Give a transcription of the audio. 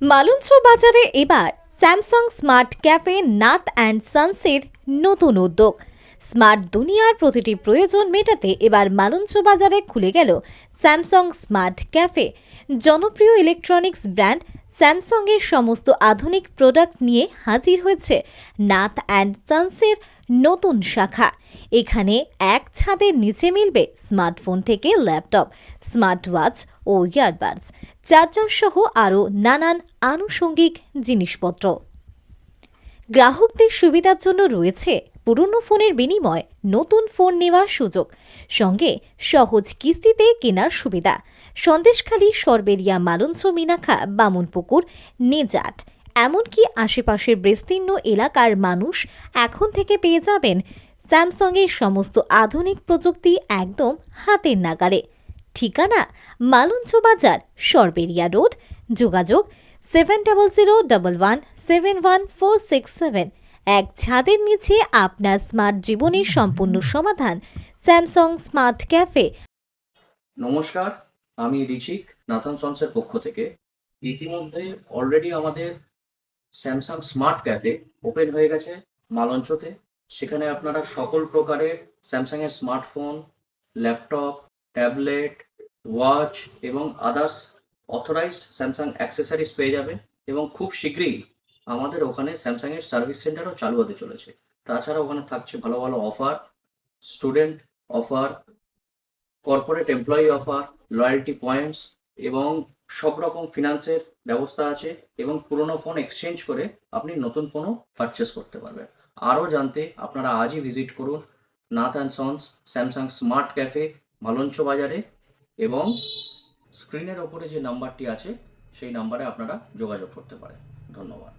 মালঞ্চ বাজারে এবার Samsung smart cafe Nath and সানসের নতুন উদ্যোগ। স্মার্ট দুনিয়ার প্রতিটি প্রয়োজন মেটাতে এবার মালঞ্চ বাজারে খুলে গেল স্যামসাং স্মার্ট ক্যাফে। জনপ্রিয় ইলেকট্রনিক্স ব্র্যান্ড স্যামসাংয়ের সমস্ত আধুনিক প্রোডাক্ট নিয়ে হাজির হয়েছে নাথ অ্যান্ড সানসের নতুন শাখা। এখানে এক ছাদের নিচে মিলবে স্মার্টফোন থেকে ল্যাপটপ স্মার্ট ওয়াচ ও ইয়ারবাডস। চার্জার সহ আরও নানান আনুষঙ্গিক জিনিসপত্র। গ্রাহকদের সুবিধার জন্য রয়েছে পুরনো ফোনের বিনিময়ে, নতুন ফোন নেওয়ার সুযোগ, সঙ্গে সহজ কিস্তিতে কেনার সুবিধা। সন্দেশখালী, সরবেরিয়া, মালঞ্চ মিনাখা বামুনপুকুর, নেজাট। এমনকি আশেপাশের বিস্তীর্ণ এলাকার মানুষ এখন থেকে পেয়ে যাবেন স্যামসংয়ের সমস্ত আধুনিক প্রযুক্তি একদম হাতের নাগালে। ঠিকানা মালঞ্চ বাজার, সরবেরিয়া রোড, যোগাযোগ seven double zero double one seven one four six seven এক ছাদের নিচে আপনার স্মার্ট জীবনের সম্পূর্ণ সমাধান স্যামসাং স্মার্ট ক্যাফে নমস্কার, আমি রিচিক নাথান সন্সের পক্ষ থেকে। ইতিমধ্যে অলরেডি আমাদের স্যামসাং স্মার্ট ক্যাফে ওপেন হয়ে গেছে মালঞ্চতে। সেখানে আপনারা সকল প্রকারের স্যামসাংয়ের স্মার্টফোন ল্যাপটপ ট্যাবলেট ওয়াচ এবং আদার্স অথরাইজড স্যামসাং অ্যাক্সেসরিজ পেয়ে যাবেন এবং খুব শীঘ্রই আমাদের ওখানে স্যামসাংয়ের সার্ভিস সেন্টারও চালু হতে চলেছে। তাছাড়া ওখানে থাকছে ভালো ভালো offer student offer corporate employee offer loyalty points এবং সব রকম ফিনান্সের ব্যবস্থা আছে এবং পুরনো ফোন এক্সচেঞ্জ করে আপনি নতুন ফোনও পারচেস করতে পারবেন। আরও জানতে আপনারা আজই ভিজিট করুন Nath and Sons Samsung smart cafe Malancha বাজারে এবং স্ক্রিনের ওপরে যে নাম্বারটি আছে সেই নাম্বারে আপনারা যোগাযোগ করতে পারেন। ধন্যবাদ।